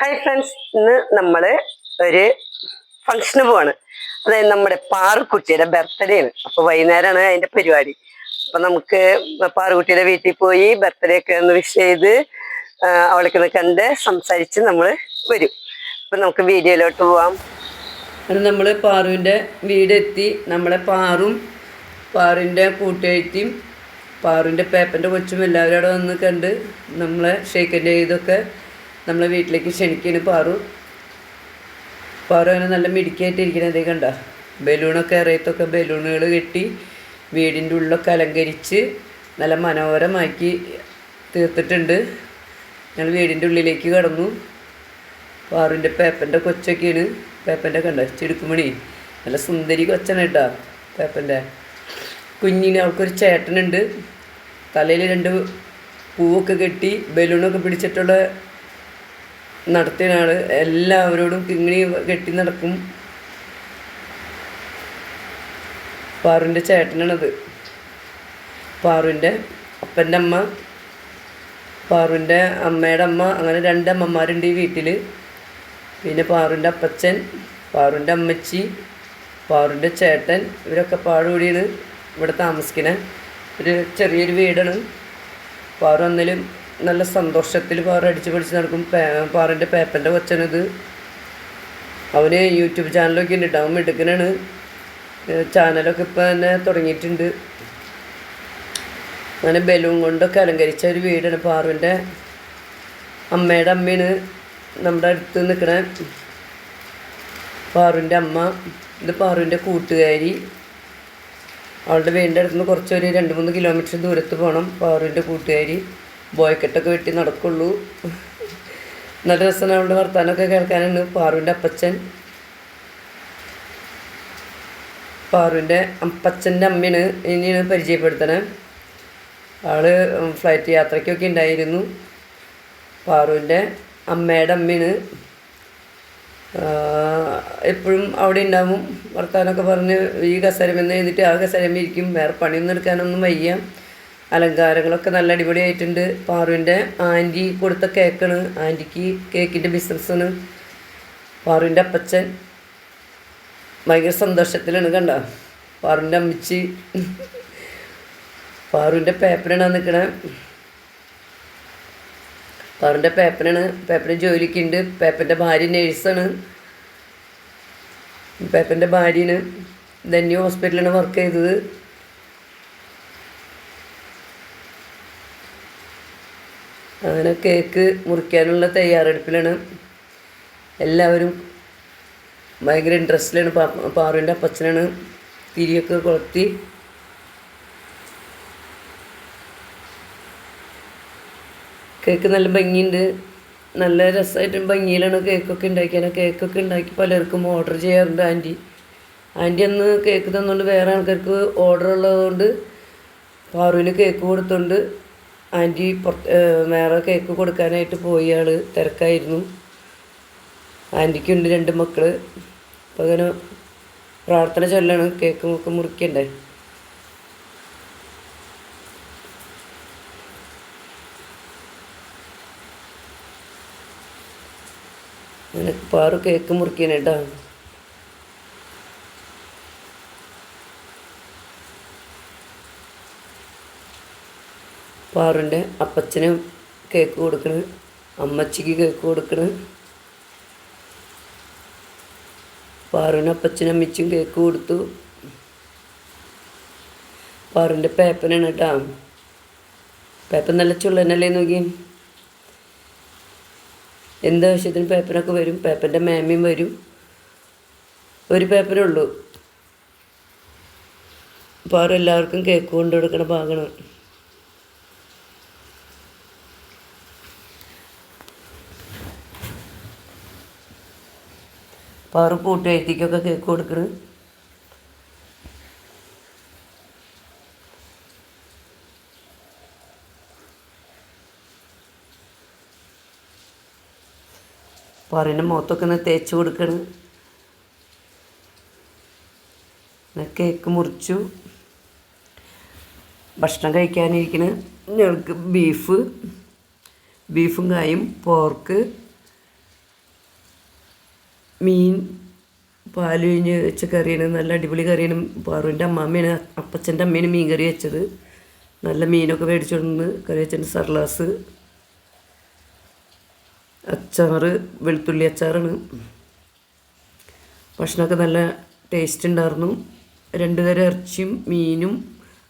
Hi friends ഇന്ന് നമ്മൾ ഒരു ഫംഗ്ഷന് പോവാണ്. അതായത് നമ്മുടെ പാറുക്കുട്ടിയുടെ ബർത്ത്ഡേ ആണ് അപ്പൊ വൈകുന്നേരമാണ് അതിന്റെ പരിപാടി. അപ്പൊ നമുക്ക് പാറുക്കുട്ടിയുടെ വീട്ടിൽ പോയി ബർത്ത്ഡേ ഒക്കെ ഒന്ന് വിഷ് ചെയ്ത് അവളൊക്കെ ഒന്ന് കണ്ട് സംസാരിച്ച് നമ്മൾ വരും. അപ്പൊ നമുക്ക് വീഡിയോയിലോട്ട് പോവാം. അത് നമ്മൾ പാറുവിന്റെ വീടെത്തി. നമ്മളെ പാറും പാറുവിന്റെ കൂട്ടുകാരിയും പാറുവിന്റെ പേപ്പന്റെ കൊച്ചും എല്ലാവരും അവിടെ വന്ന് കണ്ട് നമ്മളെ ഷെയ്ക്കന്റെ ഇതൊക്കെ നമ്മളെ വീട്ടിലേക്ക് ക്ഷണിക്കുന്നു പാറു. പാറു അങ്ങനെ നല്ല മിടുക്കിയായിട്ട് ഇരിക്കണതേ കണ്ട. ബലൂണൊക്കെ ഇറയത്തൊക്കെ ബലൂണുകൾ കെട്ടി വീടിന്റെ ഉള്ളൊക്കെ അലങ്കരിച്ച് നല്ല മനോഹരമാക്കി തീർത്തിട്ടുണ്ട്. ഞങ്ങൾ വീടിന്റെ ഉള്ളിലേക്ക് കടന്നു. പാറുവിന്റെ പേപ്പന്റെ കൊച്ചൊക്കെയാണ്. പേപ്പന്റെ കണ്ട? ചെടുക്കുമണി. നല്ല സുന്ദരി കൊച്ചാണ് കേട്ടോ പേപ്പന്റെ കുഞ്ഞിന് അവൾക്കൊരു ചേട്ടനുണ്ട്. തലയിൽ രണ്ട് പൂവൊക്കെ കെട്ടി ബലൂണൊക്കെ പിടിച്ചിട്ടുള്ള നടത്തിയ ആൾ എല്ലാവരോടും കിങ്ങിണി കെട്ടി നടക്കും. പാറുവിന്റെ ചേട്ടനാണത്. പാറുവിന്റെ അപ്പന്റെ അമ്മ പാറുവിന്റെ അമ്മയുടെ അമ്മ അങ്ങനെ രണ്ട് അമ്മമാരുണ്ട് ഈ വീട്ടിൽ പിന്നെ പാറുവിന്റെ അപ്പച്ചൻ പാറുവിന്റെ അമ്മച്ചി പാറുവിന്റെ ചേട്ടൻ ഇവരൊക്കെ പാടുകൂടിയാണ് ഇവിടെ താമസിക്കുന്നത് ഒരു ചെറിയൊരു വീടാണ്. പാറു അന്നേലും നല്ല സന്തോഷത്തിൽ പാറ അടിച്ച് പിടിച്ച് നടക്കും പാറിന്റെ പേപ്പന്റെ കൊച്ചനത്. അവന് യൂട്യൂബ് ചാനലൊക്കെ ഉണ്ട് അവൻ മിടുക്കനാണ്. ചാനലൊക്കെ ഇപ്പം തന്നെ തുടങ്ങിയിട്ടുണ്ട്. അങ്ങനെ ബലൂൺ കൊണ്ടൊക്കെ അലങ്കരിച്ച ഒരു വീടാണ് പാറുവിന്റെ അമ്മയുടെ അമ്മയാണ് നമ്മുടെ അടുത്ത് നിൽക്കണ പാറുവിന്റെ അമ്മ. ഇത് പാറുവിന്റെ കൂട്ടുകാരി. അവളുടെ വീടിന്റെ അടുത്ത് നിന്ന് കുറച്ചൊരു രണ്ട് മൂന്ന് കിലോമീറ്റർ ദൂരത്ത് പോകണം പാറുവിന്റെ കൂട്ടുകാരി. ബോയ്ക്കെട്ടൊക്കെ വെട്ടി നടക്കുള്ളൂ. നല്ല രസമാണ് അവളുടെ വർത്താനമൊക്കെ കേൾക്കാനാണ്. പാറുവിന്റെ അപ്പച്ചൻ. പാറുവിന്റെ അപ്പച്ചന്റെ അമ്മയാണ് ഇനിയാണ് പരിചയപ്പെടുത്തണേ. ആൾ ഫ്ലൈറ്റ് യാത്രയ്ക്കൊക്കെ ഉണ്ടായിരുന്നു. പാറുവിന്റെ അമ്മയുടെ അമ്മയാണ്. എപ്പോഴും അവിടെ ഉണ്ടാവും. വർത്താനമൊക്കെ പറഞ്ഞ് ഈ കസരമെന്ന് എഴുന്നിട്ട് ആ കസരമേ ഇരിക്കും. വേറെ പണിയൊന്നും എടുക്കാനൊന്നും വയ്യ. അലങ്കാരങ്ങളൊക്കെ നല്ല അടിപൊളിയായിട്ടുണ്ട്. പാറുവിന്റെ ആന്റി കൊടുത്ത കേക്കാണ് ആന്റിക്ക് കേക്കിന്റെ ബിസിനസ്സാണ്. പാറുവിന്റെ അപ്പച്ചൻ ഭയങ്കര സന്തോഷത്തിലാണ് കണ്ട? പാറുവിന്റെ അമ്മച്ചി. പാറുവിന്റെ പേപ്പറാണ് നിൽക്കണേ പാറുവിന്റെ പേപ്പറാണ് പേപ്പറിന് ജോലിക്ക് ഉണ്ട്. പേപ്പറിന്റെ ഭാര്യ നേഴ്സാണ്. പേപ്പറിന്റെ ഭാര്യയാണ്. ധന്യ ഹോസ്പിറ്റലാണ് വർക്ക് ചെയ്തത്. അങ്ങനെ കേക്ക് മുറിക്കാനുള്ള തയ്യാറെടുപ്പിലാണ്. എല്ലാവരും ഭയങ്കര ഇൻട്രസ്റ്റിലാണ് പാ പാറുവിന്റെ അപ്പച്ചനാണ്. തിരിയൊക്കെ കൊളുത്തി. കേക്ക് നല്ല ഭംഗിയുണ്ട്. നല്ല രസമായിട്ടും ഭംഗിയിലാണ് കേക്കൊക്കെ ഉണ്ടാക്കിയാൽ കേക്കൊക്കെ ഉണ്ടാക്കി പലർക്കും ഓർഡർ ചെയ്യാറുണ്ട് ആന്റി. ആന്റി അന്ന് കേക്ക് തന്നുകൊണ്ട് വേറെ ആൾക്കാർക്ക് ഓർഡർ ഉള്ളതുകൊണ്ട് പാറുവിന് കേക്ക് കൊടുത്തുകൊണ്ട് ആന്റി പുറത്ത് വേറെ കേക്ക് കൊടുക്കാനായിട്ട് പോയി ആൾ തിരക്കായിരുന്നു. ആന്റിക്കുണ്ട് രണ്ട് മക്കൾ അപ്പം അങ്ങനെ പ്രാർത്ഥന ചൊല്ലാണ് കേക്ക് ഒക്കെ മുറിക്കണ്ടേ? അങ്ങനെ പാറു കേക്ക് മുറിക്കണം പാറുന്റെ അപ്പച്ചന് കേക്ക് കൊടുക്കണ്. അമ്മച്ചിക്ക് കേക്ക് കൊടുക്കണ്. പാറുവിന് അപ്പച്ചനും അമ്മച്ചും കേക്ക് കൊടുത്തു. പാറുന്റെ പേപ്പനാണ് കേട്ടോ പേപ്പർ നല്ല ചുള്ളനല്ലേ നോക്കി എന്താവശ്യത്തിന് പേപ്പറൊക്കെ വരും. പേപ്പറിന്റെ മേമയും വരും. ഒരു പേപ്പറേ ഉള്ളൂ. പാറ എല്ലാവർക്കും കേക്ക് കൊണ്ടു കൊടുക്കണ ഭാഗമാണ്. പാറു കൂട്ടുകാരിക്കൊക്കെ കേക്ക് കൊടുക്കണ്. പാറിന്റെ മുഖത്തൊക്കെ ഒന്ന് തേച്ച് കൊടുക്കണം. കേക്ക് മുറിച്ചു. ഭക്ഷണം കഴിക്കാനിരിക്കണ്. ഞങ്ങൾക്ക് ബീഫ് ബീഫും കായും പോർക്ക് മീൻ പാൽ പിഴിഞ്ഞ് വെച്ച കറിയാണ് നല്ല അടിപൊളി കറിയാണ്. പാറുവിന്റെ അമ്മാമ്മയാണ് അപ്പച്ചന്റെ അമ്മേനും മീൻ കറി വെച്ചത്. നല്ല മീനൊക്കെ മേടിച്ചുകൊണ്ട് കറി വെച്ചിട്ടുണ്ട്. സർലാസ് അച്ചാറ് വെളുത്തുള്ളി അച്ചാറാണ്. ഭക്ഷണമൊക്കെ നല്ല ടേസ്റ്റ് ഉണ്ടായിരുന്നു. രണ്ട് തരം ഇറച്ചിയും മീനും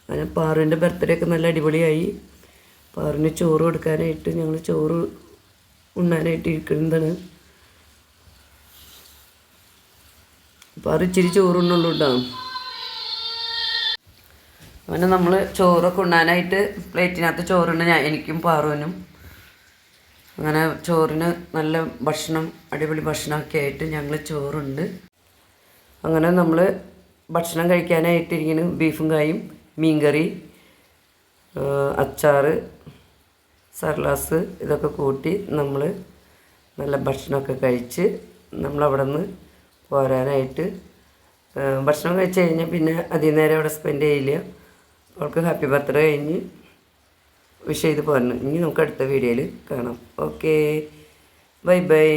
അങ്ങനെ പാറുവിന്റെ ബർത്ത്ഡേ ഒക്കെ നല്ല അടിപൊളിയായി. പാറുവിന് ചോറ് കൊടുക്കാനായിട്ട് ഞങ്ങൾ ചോറ് ഉണ്ണാനായിട്ട് ഇരിക്കുന്നതാണ്. പാറു ഇച്ചിരി ചോറുണ്ണുള്ളൂ കേട്ടോ അങ്ങനെ നമ്മൾ ചോറൊക്കെ ഉണ്ണാനായിട്ട് പ്ലേറ്റിനകത്ത് ചോറുണ്ട് ഞാൻ എനിക്കും പാറുവിനും. അങ്ങനെ ചോറിന് നല്ല ഭക്ഷണം അടിപൊളി ഭക്ഷണമൊക്കെ ആയിട്ട് ഞങ്ങൾ ചോറുണ്ട്. അങ്ങനെ നമ്മൾ ഭക്ഷണം കഴിക്കാനായിട്ടിരിക്കുന്നു ബീഫും കായും മീൻകറി അച്ചാറ് സർലാസ് ഇതൊക്കെ കൂട്ടി നമ്മൾ നല്ല ഭക്ഷണമൊക്കെ കഴിച്ച് നമ്മളവിടെ നിന്ന് പോരാനായിട്ട്. ഭക്ഷണം കഴിച്ച് കഴിഞ്ഞാൽ പിന്നെ അധികം നേരം അവിടെ സ്പെൻഡ് ചെയ്യില്ല. അവൾക്ക് ഹാപ്പി ബർത്ത്ഡേ കഴിഞ്ഞ് വിഷ് ചെയ്ത് പോരണം. ഇനി നമുക്ക് അടുത്ത വീഡിയോയിൽ കാണാം. Okay bye bye